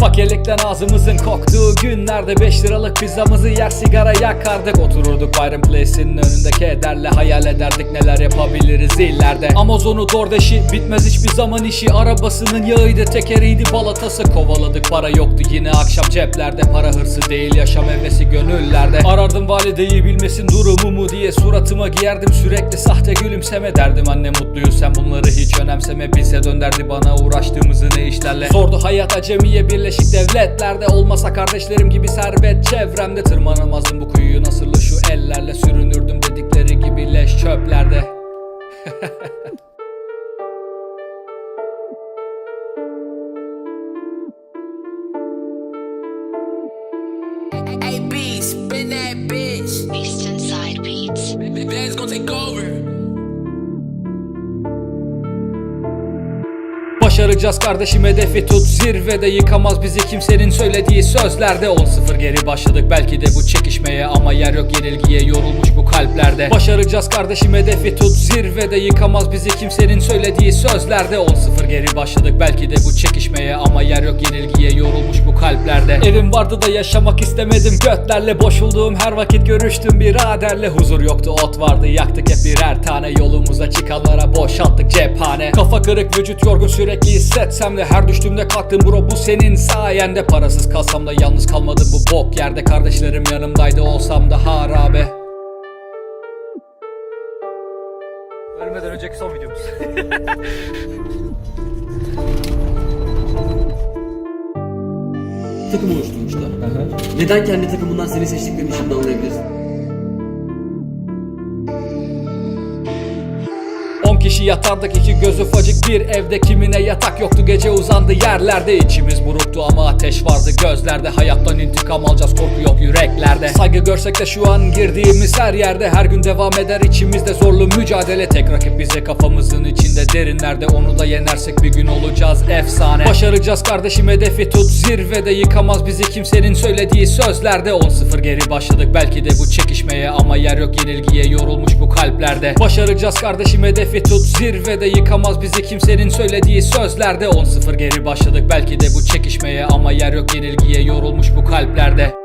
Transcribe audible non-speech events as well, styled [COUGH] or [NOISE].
Bak yelekten ağzımızın koktuğu günlerde 5 liralık pizzamızı yer sigara yakardık. Otururduk Byron Place'in önünde kederle Hayal ederdik neler yapabiliriz ileride. Amazon'u dordeşi bitmez hiçbir zaman işi. Arabasının yağıydı tekeriydi balatası. Kovaladık para yoktu yine akşam ceplerde. Para hırsı değil yaşam hevesi gönüllerde. Arardım valideyi bilmesin durumumu diye Suratıma giyerdim. Sürekli sahte gülümseme Derdim. Anne mutluyuz sen bunları hiç önemseme. Bize dönderdi bana uğraştığımızı ne işlerle. Zordu hayat acemiye birleşik devletlerde Olmasa kardeşlerim gibi servet çevremde Tırmanamazdım bu kuyuyu nasırlı şu ellerle Sürünürdüm dedikleri gibi leş çöplerde [LAUGHS] AB, spin that bitch. Eastern Side Beats. That's gonna take over. Başaracağız kardeşim hedefi tut Zirvede yıkamaz bizi kimsenin söylediği sözlerde. 10-0 geri başladık belki de bu çekişmeye Ama yer yok yenilgiye yorulmuş kalplerde. Başaracağız kardeşim hedefi tut. Zirvede yıkamaz bizi kimsenin söylediği sözlerde. 10-0 geri başladık belki de bu çekişmeye. Ama yer yok yenilgiye yorulmuş bu kalplerde. Evim vardı da yaşamak istemedim. Götlerle Boş olduğum her vakit görüştüm. Biraderle Huzur yoktu ot vardı. Yaktık hep birer tane. Yolumuza çıkanlara boşalttık cephane. Kafa kırık vücut yorgun sürekli hissetsem de Her düştüğümde kalktım. Bro bu senin sayende. Parasız kalsam da yalnız kalmadım bu bok yerde. Kardeşlerim yanımdaydı olsam da harabe Ölmeden önceki son videomuz takım oluşturmuşlar. Neden kendi takımından seni seçtiklerini şimdi anlayabilirsin. Kişi yatardık iki göz ufacık bir evde Kimine yatak yoktu. Gece uzandı yerlerde içimiz buruktu ama ateş vardı. Gözlerde Hayattan intikam alacağız korku yok yüreklerde. Saygı görsek de şu an girdiğimiz her yerde Her gün devam eder. İçimizde zorlu mücadele Tek rakip bize kafamızın içinde. Derinlerde Onu da yenersek bir gün olacağız efsane. Başaracağız kardeşim hedefi tut. Zirvede Yıkamaz bizi kimsenin söylediği sözlerde. 10-0 geri başladık belki de bu çekişmeye Ama yer yok yenilgiye yorulmuş bu kalplerde. Başaracağız kardeşim hedefi tut zirvede Yıkamaz bizi kimsenin söylediği sözlerde. 10-0 geri başladık belki de bu çekişmeye Ama yer yok yenilgiye yorulmuş bu kalplerde